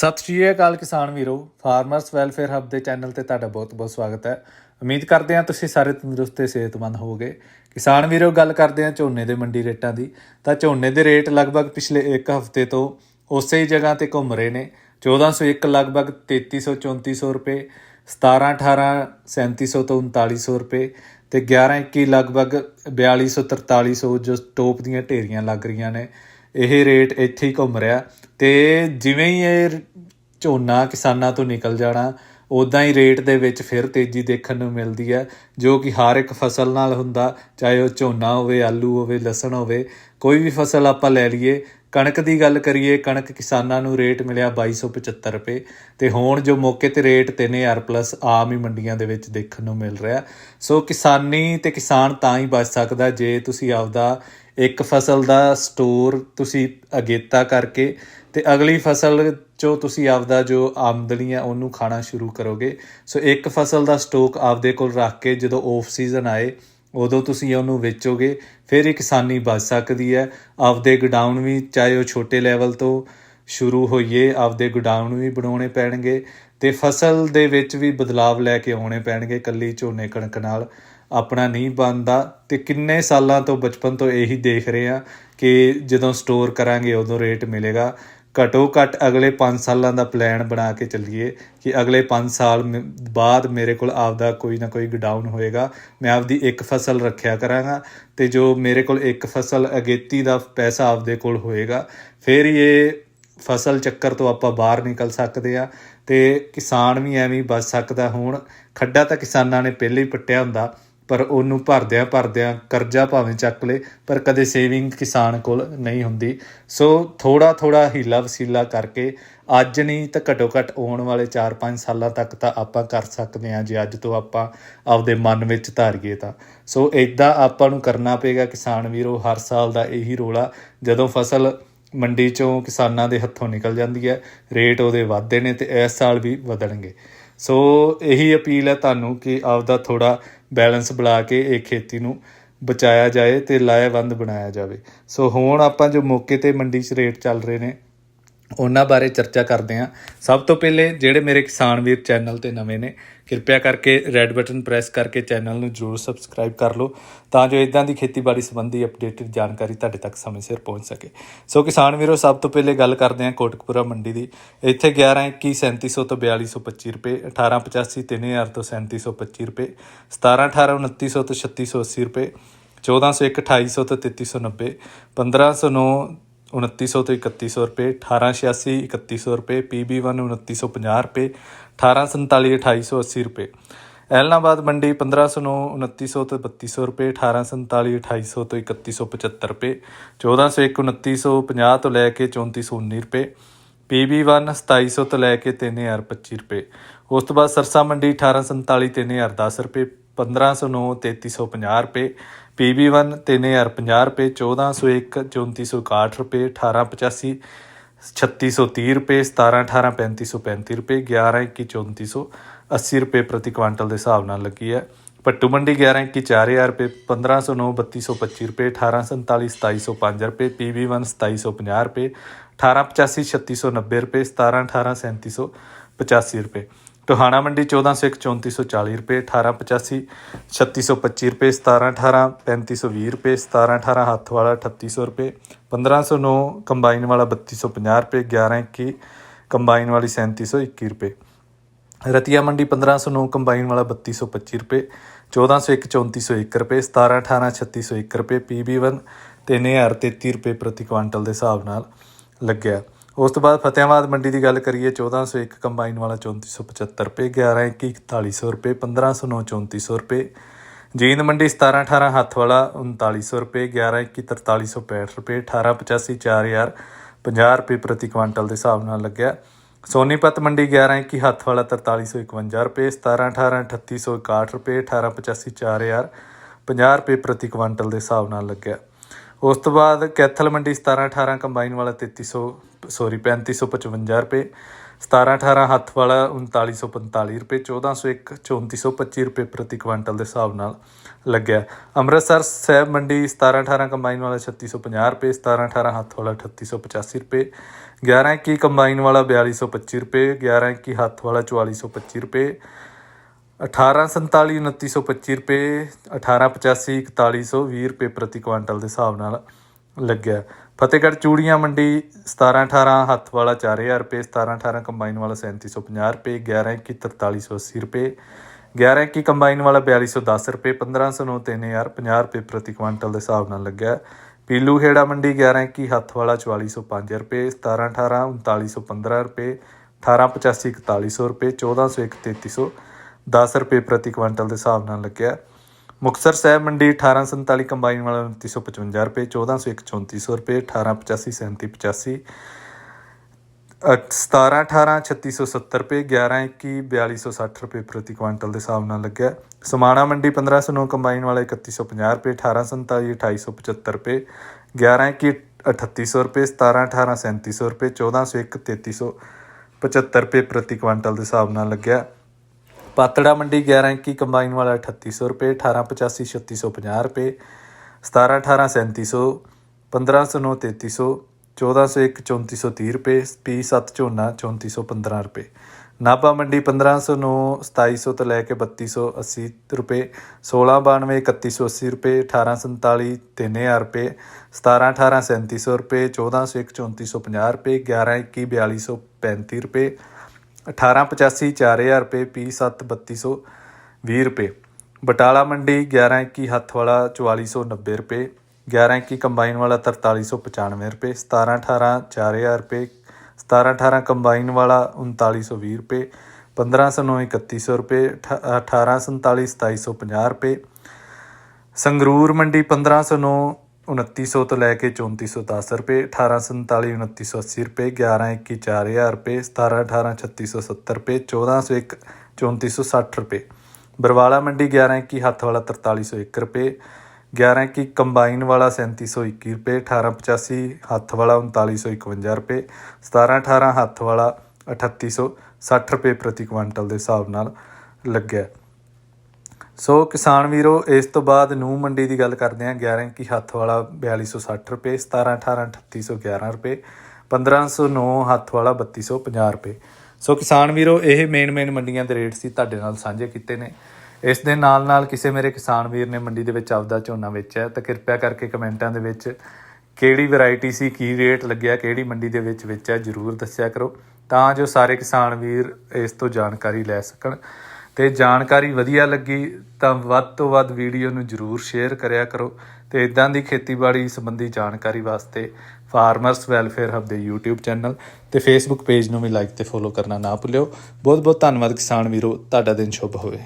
ਸਤਿ ਸ਼੍ਰੀ ਅਕਾਲ ਕਿਸਾਨ ਵੀਰੋ ਫਾਰਮਰਸ ਵੈਲਫੇਅਰ ਹੱਬ ਦੇ ਚੈਨਲ ਤੇ ਤੁਹਾਡਾ ਬਹੁਤ-ਬਹੁਤ ਸਵਾਗਤ ਹੈ। ਉਮੀਦ ਕਰਦੇ ਹਾਂ ਤੁਸੀਂ ਸਾਰੇ ਤੰਦਰੁਸਤ ਤੇ ਸਿਹਤਮੰਦ ਹੋਵੋਗੇ। ਕਿਸਾਨ ਵੀਰੋ, ਗੱਲ ਕਰਦੇ ਹਾਂ ਝੋਨੇ ਦੇ ਮੰਡੀ ਰੇਟਾਂ ਦੀ। ਤਾਂ ਝੋਨੇ ਦੇ ਰੇਟ ਲਗਭਗ ਪਿਛਲੇ 1 ਹਫ਼ਤੇ ਤੋਂ ਉਸੇ ਹੀ ਜਗ੍ਹਾ ਤੇ ਘੁੰਮ ਰਹੇ ਨੇ। 1401 ਲਗਭਗ 3300 3400 ਰੁਪਏ 17 18 3700 ਤੋਂ 3900 ਰੁਪਏ ਤੇ 11 21 ਲਗਭਗ 4200 4300 ਜੋ ਟੋਪ ਦੀਆਂ ਢੇਰੀਆਂ ਲੱਗ ਰਹੀਆਂ ਨੇ। ਇਹ ਰੇਟ ਇੱਥੇ ਹੀ ਘੁੰਮ ਰਿਹਾ। ਤੇ ਜਿਵੇਂ ਹੀ ਇਹ ਝੋਨਾ ਕਿਸਾਨਾਂ ਤੋਂ ਨਿਕਲ ਜਾਣਾ ਉਦਾਂ ਹੀ ਰੇਟ ਦੇ ਵਿੱਚ ਫਿਰ ਤੇਜ਼ੀ ਦੇਖਣ ਨੂੰ ਮਿਲਦੀ ਹੈ, ਜੋ ਕਿ ਹਰ ਇੱਕ ਫਸਲ ਨਾਲ ਹੁੰਦਾ, ਚਾਹੇ ਉਹ ਝੋਨਾ ਹੋਵੇ, ਆਲੂ ਹੋਵੇ, ਲਸਣ ਹੋਵੇ, ਕੋਈ ਵੀ ਫਸਲ ਆਪਾਂ ਲੈ ਲਈਏ। ਕਣਕ ਦੀ ਗੱਲ ਕਰੀਏ, ਕਣਕ ਕਿਸਾਨਾਂ ਨੂੰ ਰੇਟ ਮਿਲਿਆ 2275 ਰੁਪਏ। ਤੇ ਹੁਣ ਜੋ ਮੌਕੇ ਤੇ ਰੇਟ 3000 ਪਲੱਸ, ਆਮ ਹੀ ਮੰਡੀਆਂ ਦੇ ਵਿੱਚ ਦੇਖਣ ਨੂੰ ਮਿਲ ਰਿਹਾ। ਸੋ ਕਿਸਾਨੀ ਤੇ ਕਿਸਾਨ ਤਾਂ ਹੀ ਬਚ ਸਕਦਾ, ਜੇ ਤੁਸੀਂ ਆਪਦਾ ਇੱਕ ਫਸਲ ਦਾ ਸਟੋਰ ਤੁਸੀਂ ਅਗੇਤਾ ਕਰਕੇ ਤੇ ਅਗਲੀ ਫਸਲ ਚੋਂ ਤੁਸੀਂ ਆਪਦਾ ਜੋ ਆਮਦਨੀ ਹੈ ਉਹਨੂੰ ਖਾਣਾ ਸ਼ੁਰੂ ਕਰੋਗੇ। ਸੋ ਇੱਕ ਫਸਲ ਦਾ ਸਟਾਕ ਆਪਦੇ ਕੋਲ ਰੱਖ ਕੇ ਜਦੋਂ ਆਫ ਸੀਜ਼ਨ ਆਏ, ਉਦੋਂ ਤੁਸੀਂ ਉਹਨੂੰ ਵੇਚੋਗੇ, ਫਿਰ ਇਹ ਕਿਸਾਨੀ ਬਚ ਸਕਦੀ ਹੈ। ਆਪਦੇ ਗੋਡਾਊਨ ਵੀ ਚਾਹੇ ਉਹ ਛੋਟੇ ਲੈਵਲ ਤੋਂ ਸ਼ੁਰੂ ਹੋਈਏ, ਆਪਦੇ ਗੋਡਾਊਨ ਵੀ ਬਣਾਉਣੇ ਪੈਣਗੇ ਤੇ ਫਸਲ ਦੇ ਵਿੱਚ ਵੀ ਬਦਲਾਵ ਲੈ ਕੇ ਆਉਣੇ ਪੈਣਗੇ ਕੱਲੀ ਝੋਨੇ ਕਣਕ ਨਾਲ। ਆਪਣਾ ਨਹੀਂ ਬਣਦਾ ਤੇ ਕਿੰਨੇ ਸਾਲਾਂ ਤੋਂ ਬਚਪਨ ਤੋਂ ਇਹੀ ਦੇਖ ਰਹੇ ਆ ਕਿ ਜਦੋਂ ਸਟੋਰ ਕਰਾਂਗੇ ਉਦੋਂ ਰੇਟ ਮਿਲੇਗਾ। ਘਟੋ ਘੱਟ ਅਗਲੇ 5 ਸਾਲਾਂ ਦਾ ਪਲਾਨ ਬਣਾ ਕੇ ਚੱਲੀਏ ਕਿ ਅਗਲੇ 5 ਸਾਲ ਮ- ਬਾਅਦ ਮੇਰੇ ਕੋਲ ਆਪਦਾ ਕੋਈ ਨਾ ਕੋਈ ਗਡਾਊਨ ਹੋਏਗਾ। ਮੈਂ ਆਪਦੀ ਇੱਕ ਫਸਲ ਰੱਖਿਆ ਕਰਾਂਗਾ ਤੇ ਜੋ ਮੇਰੇ ਕੋਲ ਇੱਕ ਫਸਲ ਅਗੇਤੀ ਦਾ ਪੈਸਾ ਆਪਦੇ ਕੋਲ ਹੋਏਗਾ, ਫਿਰ ਇਹ ਫਸਲ ਚੱਕਰ ਤੋਂ ਆਪਾਂ ਬਾਹਰ ਨਿਕਲ ਸਕਦੇ ਆ ਤੇ ਕਿਸਾਨ ਵੀ ਐਵੇਂ ਬਚ ਸਕਦਾ ਹੁਣ। ਖੱਡਾ ਤਾਂ ਕਿਸਾਨਾਂ ਨੇ ਪਹਿਲੇ ਹੀ ਪੱਟਿਆ ਹੁੰਦਾ। ਪਰ ਉਹਨੂੰ ਭਰਦਿਆਂ ਭਰਦਿਆਂ ਕਰਜ਼ਾ ਭਾਵੇਂ ਚੱਕ ਲੇ, ਪਰ ਕਦੇ ਸੇਵਿੰਗ ਕਿਸਾਨ ਕੋਲ ਨਹੀਂ ਹੁੰਦੀ। ਸੋ ਥੋੜਾ ਥੋੜਾ ਹੀਲਾ ਵਸੀਲਾ ਕਰਕੇ ਅੱਜ ਨਹੀਂ ਤਾਂ ਘਟੋ ਘੱਟ ਆਉਣ ਵਾਲੇ 4-5 ਸਾਲਾਂ ਤੱਕ ਤਾਂ ਆਪਾਂ ਕਰ ਸਕਦੇ ਹਾਂ ਜੇ ਅੱਜ ਤੋਂ ਆਪਾਂ ਆਪਦੇ ਮਨ ਵਿੱਚ ਧਾਰੀਏ ਤਾਂ। ਸੋ ਇਦਾਂ ਆਪਾਂ ਨੂੰ ਕਰਨਾ ਪਏਗਾ ਕਿਸਾਨ ਵੀਰੋ, ਹਰ ਸਾਲ ਦਾ ਇਹੀ ਰੋਲਾ, ਜਦੋਂ ਫਸਲ ਮੰਡੀ ਚੋਂ ਕਿਸਾਨਾਂ ਦੇ ਹੱਥੋਂ ਨਿਕਲ ਜਾਂਦੀ ਹੈ, ਰੇਟ ਉਹਦੇ ਵੱਧਦੇ ਨੇ ਤੇ ਇਸ ਸਾਲ ਵੀ ਵਧਣਗੇ। ਸੋ ਇਹੀ ਅਪੀਲ ਹੈ ਤੁਹਾਨੂੰ ਕਿ ਆਪਦਾ ਥੋੜਾ ਬੈਲੈਂਸ ਬਣਾ ਕੇ ਇਹ ਖੇਤੀ ਨੂੰ ਬਚਾਇਆ ਜਾਏ ਤੇ ਲਾਹੇਵੰਦ ਬਣਾਇਆ ਜਾਵੇ। ਸੋ ਹੁਣ ਆਪਾਂ ਜੋ ਮੌਕੇ ਤੇ ਮੰਡੀ 'ਚ ਰੇਟ ਚੱਲ ਰਹੇ ਨੇ, ਉਹਨਾਂ ਬਾਰੇ ਚਰਚਾ ਕਰਦੇ ਹਾਂ। ਸਭ ਤੋਂ ਪਹਿਲੇ ਜਿਹੜੇ ਮੇਰੇ ਕਿਸਾਨ ਵੀਰ ਚੈਨਲ ਤੇ ਨਵੇਂ ਨੇ ਕਿਰਪਾ ਕਰਕੇ ਰੈੱਡ ਬਟਨ ਪ੍ਰੈਸ ਕਰਕੇ ਚੈਨਲ ਨੂੰ ਜਰੂਰ ਸਬਸਕ੍ਰਾਈਬ ਕਰ ਲਓ, ਤਾਂ ਜੋ ਇਦਾਂ ਦੀ ਖੇਤੀਬਾੜੀ ਸੰਬੰਧੀ ਅਪਡੇਟਡ ਜਾਣਕਾਰੀ ਤੁਹਾਡੇ ਤੱਕ ਸਮੇਂ ਸਿਰ ਪਹੁੰਚ ਸਕੇ। ਸੋ ਕਿਸਾਨ ਵੀਰੋ, ਸਭ ਤੋਂ ਪਹਿਲੇ ਗੱਲ ਕਰਦੇ ਹਾਂ ਕੋਟਕਪੂਰਾ ਮੰਡੀ ਦੀ। ਇੱਥੇ 11 21 3700 ਤੋਂ 4225 ਰੁਪਏ 1885 3000 ਤੋਂ 3725 ਰੁਪਏ 17 18 2900 ਤੋਂ 3680 ਰੁਪਏ 1401 2800 ਤੋਂ 3390 1509 2900 ਤੋਂ 3100 ਰੁਪਏ 1886 3100 ਰੁਪਏ PB1 2950 ਰੁਪਏ 1847 2880 ਰੁਪਏ। ਐਲਨਾਬਾਦ ਮੰਡੀ 1509 2900 ਤੋਂ 3200 ਰੁਪਏ 1847 2800 ਤੋਂ 3175 ਰੁਪਏ। 1401 2950 ਤੋਂ ਲੈ ਕੇ 3419 ਰੁਪਏ। PB1 2700 ਤੋਂ ਲੈ ਕੇ 3025 ਰੁਪਏ। ਉਸ ਤੋਂ ਬਾਅਦ ਸਰਸਾ ਮੰਡੀ 1847 3010 ਰੁਪਏ। 1509 3350 ਰੁਪਏ PB1 3050 ਰੁਪਏ 1401 3461 ਰੁਪਏ 1885 3630 ਰੁਪਏ 17 18 3535 ਰੁਪਏ 11 21 3480 ਰੁਪਏ ਪ੍ਰਤੀ ਕੁਆਂਟਲ ਦੇ ਹਿਸਾਬ ਨਾਲ ਲੱਗੀ ਹੈ। ਪੱਟੂ ਮੰਡੀ 11 21 4000 ਰੁਪਏ 1509 3225 ਰੁਪਏ 1847 2705 ਰੁਪਏ PB1 2750 ਰੁਪਏ 1885 3690 ਰੁਪਏ 17 18 3785 ਰੁਪਏ। ਟੋਹਾਣਾ ਮੰਡੀ 1401 3440 ਰੁਪਏ 1885 3625 ਰੁਪਏ 17 18 3520 ਰੁਪਏ 17 18 ਹੱਥ ਵਾਲਾ 3800 ਰੁਪਏ 1509 ਕੰਬਾਈਨ ਵਾਲਾ 3250 ਰੁਪਏ 11 21 ਕੰਬਾਈਨ ਵਾਲੀ 3721 ਰੁਪਏ। ਰਤੀਆ ਮੰਡੀ 1509 ਕੰਬਾਈਨ ਵਾਲਾ 3225 ਰੁਪਏ 1401 3401 ਰੁਪਏ 17 18 3601 ਰੁਪਏ PB1 3033 ਰੁਪਏ ਪ੍ਰਤੀ ਕੁਆਂਟਲ ਦੇ ਹਿਸਾਬ ਨਾਲ ਲੱਗਿਆ। ਉਸ ਤੋਂ ਬਾਅਦ ਫਤਿਆਬਾਦ ਮੰਡੀ ਦੀ ਗੱਲ ਕਰੀਏ 1401 ਕੰਬਾਈਨ ਵਾਲਾ 3475 ਰੁਪਏ 11 21 4100 ਰੁਪਏ 1509 3400 ਰੁਪਏ। ਜੀਂਦ ਮੰਡੀ 17 18 ਹੱਥ ਵਾਲਾ 3900 ਰੁਪਏ 11 21 4365 ਰੁਪਏ 1885 4000 50 ਰੁਪਏ ਪ੍ਰਤੀ ਕੁਆਂਟਲ ਦੇ ਹਿਸਾਬ ਨਾਲ ਲੱਗਿਆ। ਸੋਨੀਪਤ ਮੰਡੀ 11 21 ਹੱਥ ਵਾਲਾ 4351 ਰੁਪਏ 17 18 3861 ਰੁਪਏ 1885 4000 50 ਰੁਪਏ ਪ੍ਰਤੀ ਕੁਆਂਟਲ ਦੇ ਹਿਸਾਬ ਨਾਲ ਲੱਗਿਆ। ਉਸ ਤੋਂ ਬਾਅਦ ਕੈਥਲ ਮੰਡੀ 17 18 ਕੰਬਾਈਨ ਵਾਲਾ 3300 ਸੌਰੀ 3555 ਰੁਪਏ 17 18 ਹੱਥ ਵਾਲਾ 3945 ਰੁਪਏ 1401 3425 ਰੁਪਏ ਪ੍ਰਤੀ ਕੁਇੰਟਲ ਦੇ ਹਿਸਾਬ ਨਾਲ ਲੱਗਿਆ। ਅੰਮ੍ਰਿਤਸਰ ਸਹਿਬ ਮੰਡੀ 17 18 ਕੰਬਾਈਨ ਵਾਲਾ 3650 ਰੁਪਏ 17 18 ਹੱਥ ਵਾਲਾ 3885 ਰੁਪਏ 11 21 ਕੰਬਾਈਨ ਵਾਲਾ 4225 ਰੁਪਏ 11 21 ਹੱਥ ਵਾਲਾ 4425 ਰੁਪਏ 1847 2925 ਰੁਪਏ 1885 4120 ਰੁਪਏ ਪ੍ਰਤੀ ਕੁਆਂਟਲ ਦੇ ਹਿਸਾਬ ਨਾਲ ਲੱਗਿਆ। ਫਤਿਹਗੜ੍ਹ ਚੂੜੀਆਂ ਮੰਡੀ 17 18 ਹੱਥ ਵਾਲਾ 4000 ਰੁਪਏ 17 18 ਕੰਬਾਈਨ ਵਾਲਾ 3750 ਰੁਪਏ 11 21 4380 ਰੁਪਏ 11 21 ਕੰਬਾਈਨ ਵਾਲਾ 4210 ਰੁਪਏ 1509 3000 50 ਰੁਪਏ ਪ੍ਰਤੀ ਕੁਇੰਟਲ ਦੇ ਹਿਸਾਬ ਨਾਲ ਲੱਗਿਆ। ਪੀਲੂ ਖੇੜਾ ਮੰਡੀ 11 21 ਹੱਥ ਵਾਲਾ 4405 ਰੁਪਏ 17 18 3915 ਰੁਪਏ 1885 4100 ਰੁਪਏ 1401 3300 10 ਰੁਪਏ ਪ੍ਰਤੀ ਕੁਇੰਟਲ ਦੇ ਹਿਸਾਬ ਨਾਲ ਲੱਗਿਆ। ਮੁਕਤਸਰ ਸਾਹਿਬ ਮੰਡੀ 1847 ਕੰਬਾਈਨ ਵਾਲਾ 2955 ਰੁਪਏ 1401 3400 ਰੁਪਏ 1885 3785 17 18 3670 ਰੁਪਏ 11 21 4260 ਰੁਪਏ ਪ੍ਰਤੀ ਕੁਆਂਟਲ ਦੇ ਹਿਸਾਬ ਨਾਲ ਲੱਗਿਆ। ਸਮਾਣਾ ਮੰਡੀ 1509 ਕੰਬਾਈਨ ਵਾਲਾ 3150 ਰੁਪਏ 1847 2875 ਰੁਪਏ 11 21 3800 ਰੁਪਏ 17 18 3700 ਰੁਪਏ 1401 3375 ਰੁਪਏ ਪ੍ਰਤੀ ਕੁਆਂਟਲ ਦੇ ਹਿਸਾਬ ਨਾਲ ਲੱਗਿਆ। ਪਾਤੜਾ ਮੰਡੀ 11 21 ਕੰਬਾਈਨ ਵਾਲਾ 3800 ਰੁਪਏ 1885 3650 ਰੁਪਏ 17 18 3700 1509 3300 1401 3430 ਰੁਪਏ P7 ਝੋਨਾ 3415 ਰੁਪਏ। ਨਾਭਾ ਮੰਡੀ 1509 2700 ਤੋਂ ਲੈ ਕੇ 3280 ਰੁਪਏ 1692 3180 ਰੁਪਏ 1847 3000 ਰੁਪਏ 17 18 3700 ਰੁਪਏ 1401 3450 ਰੁਪਏ 11 21 4235 ਰੁਪਏ 1885 4000 ਰੁਪਏ P7 3220 ਰੁਪਏ। ਬਟਾਲਾ ਮੰਡੀ 11 21 ਹੱਥ ਵਾਲਾ 4490 ਰੁਪਏ। 11 21 ਕੰਬਾਈਨ ਵਾਲਾ 4395 ਰੁਪਏ। 17 18 4000 ਰੁਪਏ। 17 18 ਕੰਬਾਈਨ ਵਾਲਾ 3920 ਰੁਪਏ। 1509 3100 ਰੁਪਏ। 18 47 2750 ਰੁਪਏ। ਸੰਗਰੂਰ ਮੰਡੀ 1509 2900 ਤੋਂ ਲੈ ਕੇ 3410 ਰੁਪਏ 1847 2980 ਰੁਪਏ 11 21 4000 ਰੁਪਏ 17 18 3670 ਰੁਪਏ 1401 3460 ਰੁਪਏ। ਬਰਵਾਲਾ ਮੰਡੀ 11 21 ਹੱਥ ਵਾਲਾ 4301 ਰੁਪਏ 11 21 ਕੰਬਾਈਨ ਵਾਲਾ 3721 ਰੁਪਏ 1885 ਹੱਥ ਵਾਲਾ 3951 ਰੁਪਏ 17 18 ਹੱਥ ਵਾਲਾ 3860 ਰੁਪਏ ਪ੍ਰਤੀ ਕੁਇੰਟਲ ਦੇ ਹਿਸਾਬ ਨਾਲ ਲੱਗਿਆ। ਸੋ ਕਿਸਾਨ ਵੀਰੋ, ਇਸ ਤੋਂ ਬਾਅਦ ਨੂੰ ਮੰਡੀ ਦੀ ਗੱਲ ਕਰਦੇ ਹਾਂ। 11 ਕੀ ਹੱਥ ਵਾਲਾ 4260 ਰੁਪਏ 17 18 3811 ਰੁਪਏ 1509 ਹੱਥ ਵਾਲਾ 3250 ਰੁਪਏ। ਸੋ ਕਿਸਾਨ ਵੀਰੋ, ਇਹ ਮੇਨ ਮੇਨ ਮੰਡੀਆਂ ਦੇ ਰੇਟ ਸੀ, ਤੁਹਾਡੇ ਨਾਲ ਸਾਂਝੇ ਕੀਤੇ ਨੇ। ਇਸ ਦੇ ਨਾਲ ਨਾਲ ਕਿਸੇ ਮੇਰੇ ਕਿਸਾਨ ਵੀਰ ਨੇ ਮੰਡੀ ਦੇ ਵਿੱਚ ਆਪਦਾ ਝੋਨਾ ਵੇਚਿਆ, ਤਾਂ ਕਿਰਪਾ ਕਰਕੇ ਕਮੈਂਟਾਂ ਦੇ ਵਿੱਚ ਕਿਹੜੀ ਵੈਰਾਈਟੀ ਸੀ, ਕੀ ਰੇਟ ਲੱਗਿਆ, ਕਿਹੜੀ ਮੰਡੀ ਦੇ ਵਿੱਚ ਵੇਚਿਆ, ਜਰੂਰ ਦੱਸਿਆ ਕਰੋ। ਤਾਂ ਜੋ ਸਾਰੇ ਕਿਸਾਨ ਵੀਰ ਇਸ ਤੋਂ ਜਾਣਕਾਰੀ ਲੈ ਸਕਣ। ਤੇ ਜਾਣਕਾਰੀ ਵਧੀਆ ਲੱਗੀ ਤਾਂ ਵੱਧ ਤੋਂ ਵੱਧ ਵੀਡੀਓ ਨੂੰ ਜਰੂਰ ਸ਼ੇਅਰ ਕਰਿਆ ਕਰੋ ਤੇ ਇਦਾਂ ਦੀ ਖੇਤੀਬਾੜੀ ਸੰਬੰਧੀ ਜਾਣਕਾਰੀ ਵਾਸਤੇ ਫਾਰਮਰਸ ਵੈਲਫੇਅਰ ਹਬ ਦੇ YouTube ਚੈਨਲ ਤੇ Facebook ਪੇਜ ਨੂੰ ਵੀ ਲਾਈਕ ਤੇ ਫੋਲੋ ਕਰਨਾ ਨਾ ਭੁੱਲਿਓ। ਬਹੁਤ ਬਹੁਤ ਧੰਨਵਾਦ ਕਿਸਾਨ ਵੀਰੋ, ਤੁਹਾਡਾ ਦਿਨ ਸ਼ੁਭ ਹੋਵੇ।